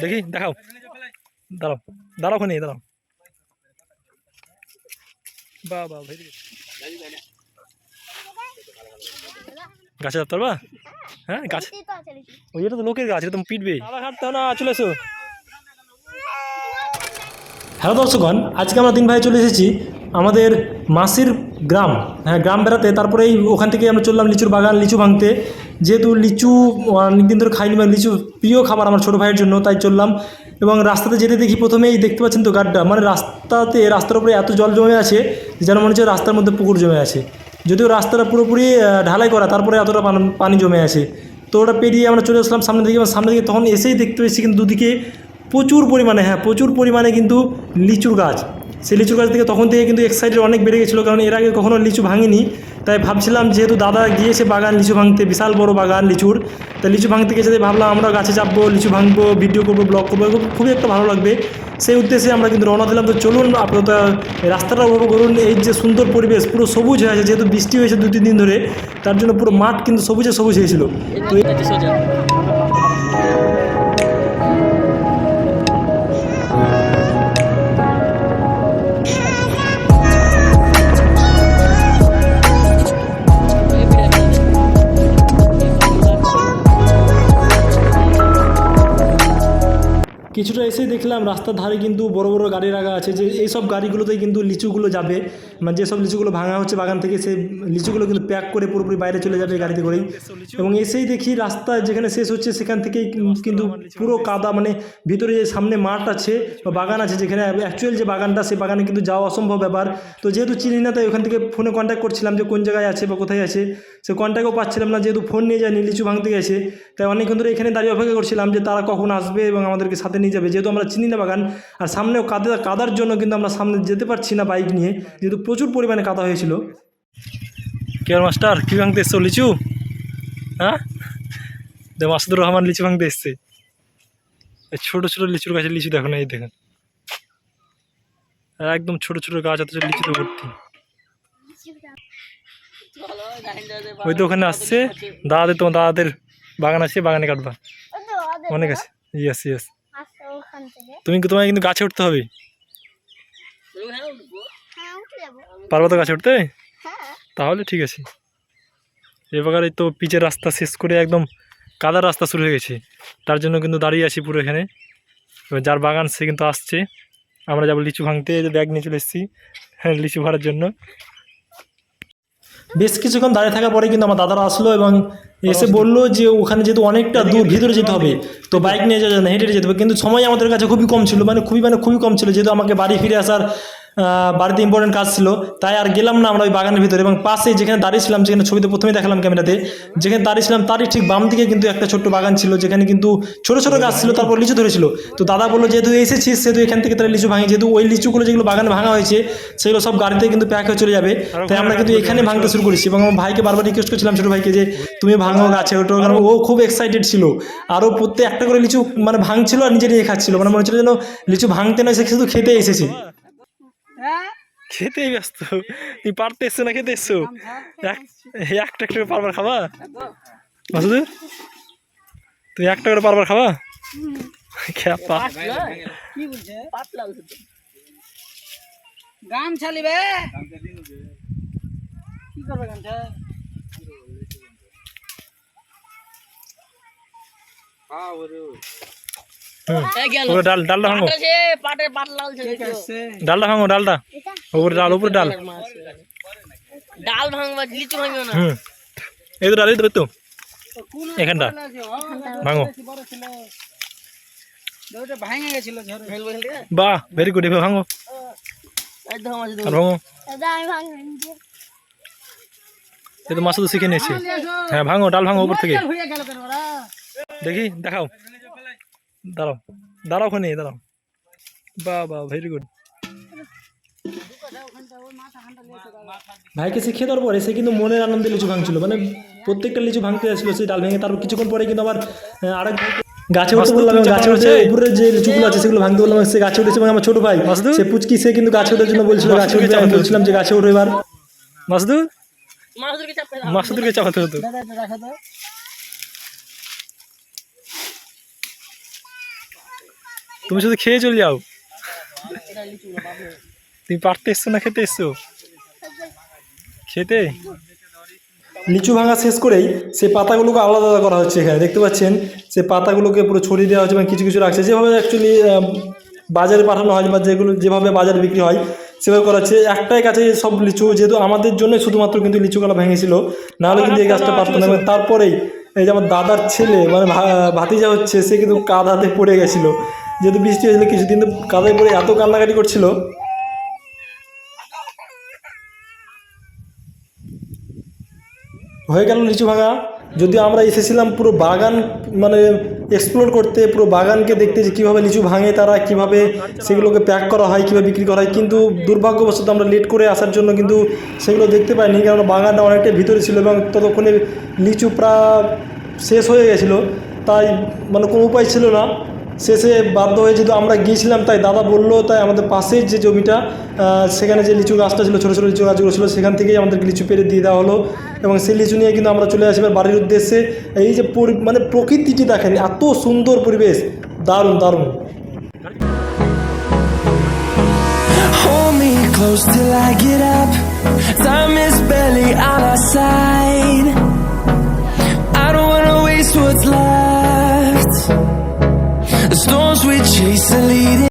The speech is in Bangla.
দেখি দেখাও। দাঁড়াও দাঁড়াও ওখানে দাঁড়াও। বা বাহ ভেরি গাছে যাতে পারবা হ্যাঁ গাছে। ওই এটা তো লোকের গাছ এটা তুমি পিটবে হাঁটতে না চলে এসো। হ্যালো দর্শকগণ, আজকে আমরা তিন ভাই চলে এসেছি আমাদের মাসির গ্রাম। হ্যাঁ গ্রাম বেড়াতে তারপরে ওখান থেকে আমরা চললাম লিচুর বাগান, লিচু ভাঙতে। যেহেতু লিচু অনেকদিন ধরে খাইনি বা লিচু প্রিয় খাবার আমার ছোটো ভাইয়ের জন্য, তাই চললাম। এবং রাস্তাতে যেতে দেখি প্রথমেই দেখতে পাচ্ছেন তো গাড্ডা মানে রাস্তাতে, রাস্তার উপরে এত জল জমে আছে যেন মনে হচ্ছে রাস্তার মধ্যে পুকুর জমে আছে। যদিও রাস্তাটা পুরোপুরি ঢালাই করা, তারপরে এতটা পান- জমে আছে। তো ওটা পেরিয়ে আমরা চলে আসলাম সামনে দিকে, এবং সামনে দিকে তখন এসেই দেখতে পেয়েছি কিন্তু দুদিকে প্রচুর পরিমাণে হ্যাঁ প্রচুর পরিমাণে কিন্তু লিচুর গাছ। সেই লিচুর গাছ থেকে তখন থেকে কিন্তু এক্সাইটেড অনেক বেড়ে গেছিল, কারণ এর আগে কখনো লিচু ভাঙেনি। তাই ভাবছিলাম যেহেতু দাদা গিয়েছে বাগান লিচু ভাঙতে, বিশাল বড় বাগান লিচুর, তাই লিচু ভাঙতে গেছে তাই ভাবলাম আমরা গাছে চাপবো, লিচু ভাঙবো, ভিডিও করব, ব্লগ করব খুবই একটা ভালো লাগবে। সেই উদ্দেশ্যে আমরা কিন্তু রওনা দিলাম। তো চলুন আপাতত রাস্তাটা উপভোগ করুন। এই যে সুন্দর পরিবেশ, পুরো সবুজ হয়ে আছে, যেহেতু বৃষ্টি হয়েছে দু তিন দিন ধরে, তার জন্য পুরো মাঠ কিন্তু সবুজে সবুজ হয়েছিল। তো কিছুটা এসে দেখলাম রাস্তার ধারে কিন্তু বড় বড় গাড়ি রাখা আছে, যে এইসব গাড়িগুলোতেই কিন্তু লিচুগুলো যাবে। মানে যেসব লিচুগুলো ভাঙা হচ্ছে বাগান থেকে সেই লিচুগুলো কিন্তু প্যাক করে পুরোপুরি বাইরে চলে যাবে গাড়িতে করেই। এবং এসেই দেখি রাস্তা যেখানে শেষ হচ্ছে, সেখান থেকেই কিন্তু পুরো কাদা মানে ভিতরে যে সামনে মাঠ আছে বা বাগান আছে, যেখানে অ্যাকচুয়াল যে বাগানটা সেই বাগানে কিন্তু যাওয়া অসম্ভব ব্যাপার। তো যেহেতু চিনি না, তাই ওখান থেকে ফোনে কন্ট্যাক্ট করছিলাম যে কোন জায়গায় আছে বা কোথায় আছে। সে কন্ট্যাক্টও পাচ্ছিলাম না, যেহেতু ফোন নিয়ে যায়নি, লিচু ভাঙতে গেছে। তাই অনেকক্ষণ ধরে এখানে দাঁড়িয়ে অপেক্ষা করছিলাম যে তারা কখন আসবে এবং আমাদেরকে সাথে নিয়ে যাবে। যেহেতু আমরা চিনি না বাগান আর সামনেও কাদা কাদার জন্য কিন্তু আমরা সামনে যেতে পারছি না বাইক নিয়ে যেহেতু প্রচুর পরিমাণে কাদা হয়েছিল। কেয়ার মাস্টার কী ভাঙতে এসছো লিচু? হ্যাঁ? দে মাসুদুর রহমান লিচু ভাঙতে এসছে। এই ছোটো ছোটো লিচুর গাছে লিচু দেখো না এই দেখেন। একদম ছোটো ছোটো গাছ অথচ লিচুতে ভর্তি। ওই তো ওখানে আসছে। দাদাদের তোমার দাদাদের বাগান আছে বাগানে কাটবা। অনেক আছে। ইয়েস ইয়েস তুমি তোমায় কিন্তু গাছে উঠতে হবে? পারব তো গাছে উঠতে? তাহলে ঠিক আছে। এবার তো পিচের রাস্তা শেষ করে একদম কাদার রাস্তা শুরু হয়ে গেছে। তার জন্য কিন্তু দাঁড়িয়ে আছি পুরো এখানে। এবার যার বাগান সে কিন্তু আসছে। আমরা যাব লিচু ভাঙতে ব্যাগ নিয়ে চলে এসেছি হ্যাঁ লিচু ভাড়ার জন্য। বেশ কিছুক্ষণ দাঁড়িয়ে থাকার পরে কিন্তু আমার দাদারা আসলো এবং এসে বলল যে ওখানে যেহেতু অনেকটা দূর ভিতরে যেতে হবে। তো বাইক নিয়ে যাওয়া যায় না হেঁটে যেতে হবে। কিন্তু সময় আমাদের কাছে খুবই কম ছিল মানে খুবই মানে খুবই কম ছিল যেহেতু আমাকে বাড়ি ফিরে আসার বাড়িতে ইম্পর্টেন্ট কাজ ছিল। তাই আর গেলাম না আমরা ওই বাগানের ভিতরে এবং পাশে যেখানে দাঁড়িয়েছিলাম যেখানে ছবিতে প্রথমেই দেখালাম ক্যামেরাতে যেখানে দাঁড়িয়েছিলাম তারই ঠিক বাম দিকে কিন্তু একটা ছোট্ট বাগান ছিল যেখানে কিন্তু ছোট ছোট গাছ ছিল তারপর লিচু ধরেছিল। তো দাদা বলল যেহেতু এসেছিস সেহেতু এখান থেকে তারা লিচু ভাঙে। যেহেতু ওই লিচুগুলো যেগুলো বাগানে ভাঙা হয়েছে সেগুলো সব গাড়িতে কিন্তু প্যাক হয়ে চলে যাবে। তাই আমরা কিন্তু এখানে ভাঙতে শুরু করেছি এবং আমার ভাইকে বারবার রিকোয়েস্ট করছিলাম ছোটো ভাইকে যে তুমি ভাঙো গাছে ওটো। কারণ ও খুব এক্সাইটেড ছিল। আরও প্রত্যেক একটা করে লিচু মানে ভাঙছিল আর নিজে নিজে খাচ্ছিল। মানে মনে হচ্ছিল যেন লিচু ভাঙতে নয় সে শুধু খেতে এসেছে। খেতেই ব্যস্ত। তুই পারতে এসছো না খেতে এসছো একটা একটা করে পারবার খাবা? মাসুদ তুই একটা করে পারবার খাবা? খ্যাপা। কি বলছে? পাতলা গাম ছালিবে কি করবে গামছা? ওপরে ডাল ডালটা ভাঙো। ডালটা ভাঙো ডালটা। উপরে ডাল উপরে ডাল। ডাল ভাঙবা লিচু ভাঙিও না। হুম। এই তো ডাল এই তো তো। এখানটা। ভাঙো। বাহ ভেরি গুড এভাবে ভাঙো। এই আর ভাঙো। দাদা আমি ভাঙবেন তো শিখে নিয়েছে। হ্যাঁ ভাঙো ডাল ভাঙো উপর থেকে। দেখি দেখাও। দাঁড়াও দাঁড়াও ওখানে দাঁড়াও। বাহ বাহ ভেরি গুড ভাইকে শিখিয়ে দেওয়ার পরে সে কিন্তু মনের আনন্দে লিচু ভাঙছিল মানে প্রত্যেকটা লিচু ভাঙতে যাচ্ছিল সেই ডাল ভেঙে তারপর কিছুক্ষণ পরে কিন্তু আবার আরেক গাছে উঠতে বললাম গাছে উঠে উপরে যে লিচুগুলো আছে সেগুলো ভাঙতে বললাম সে গাছে উঠেছে এবং আমার ছোট ভাই সে পুচকি সে কিন্তু গাছে ওঠার জন্য বলছিল গাছে উঠবে আমি বলছিলাম যে গাছে উঠে এবার। মাসুদু? মাছদেরকে মাসুদুরকে চাপাতে হতো দাদা এটা রাখা দাও তুমি শুধু খেয়ে চলে যাও। তুমি পারতে এসছো না খেতে এসছো? খেতে? লিচু ভাঙা শেষ করেই সে পাতাগুলোকে আলাদা আলাদা করা হচ্ছে এখানে। দেখতে পাচ্ছেন সে পাতাগুলোকে পুরো ছড়িয়ে দেওয়া হচ্ছে এবং কিছু কিছু রাখছে। যেভাবে অ্যাকচুয়ালি বাজারে পাঠানো হয় বা যেগুলো যেভাবে বাজারে বিক্রি হয় সেভাবে করা হচ্ছে। একটাই গাছে সব লিচু যেহেতু আমাদের জন্য শুধুমাত্র কিন্তু লিচু গালা ভেঙেছিল নাহলে কিন্তু এই গাছটা পারতো না। তারপরেই এই যে আমার দাদার ছেলে মানে ভাতিজা হচ্ছে সে কিন্তু কাদাতে পড়ে গেছিল। যেহেতু বৃষ্টি হয়েছিল, কিছুদিন কাদায় পড়ে এত কান্নাকাটি করছিল। হয়ে গেল লিচু ভাঙা। যদিও আমরা এসেছিলাম পুরো বাগান মানে এক্সপ্লোর করতে, পুরো বাগানকে দেখতে যে কীভাবে লিচু ভাঙে তারা, কীভাবে সেগুলোকে প্যাক করা হয়, কীভাবে বিক্রি করা হয়। কিন্তু দুর্ভাগ্যবশত আমরা লেট করে আসার জন্য কিন্তু সেগুলো দেখতে পাইনি কারণ বাগানটা অনেকটাই ভিতরে ছিল এবং ততক্ষণে লিচু প্রায় শেষ হয়ে গেছিল। তাই মানে কোনো উপায় ছিল না। শেষে বাধ্য হয়ে যেহেতু আমরা গিয়েছিলাম, তাই দাদা বলল, তাই আমাদের পাশের যে জমিটা সেখানে যে লিচু গাছটা ছিল, ছোটো ছোটো লিচু গাছগুলো ছিল, সেখান থেকেই আমাদেরকে লিচু পেরে দিয়ে দেওয়া হলো এবং সেই লিচু নিয়ে কিন্তু আমরা চলে আসি বাড়ির উদ্দেশ্যে এই যে মানে প্রকৃতিটি দেখেন, এত সুন্দর পরিবেশ দারুণ দারুণ close till I get up. Time is barely on our side. I don't wanna waste what's left. Storms we chase are leading.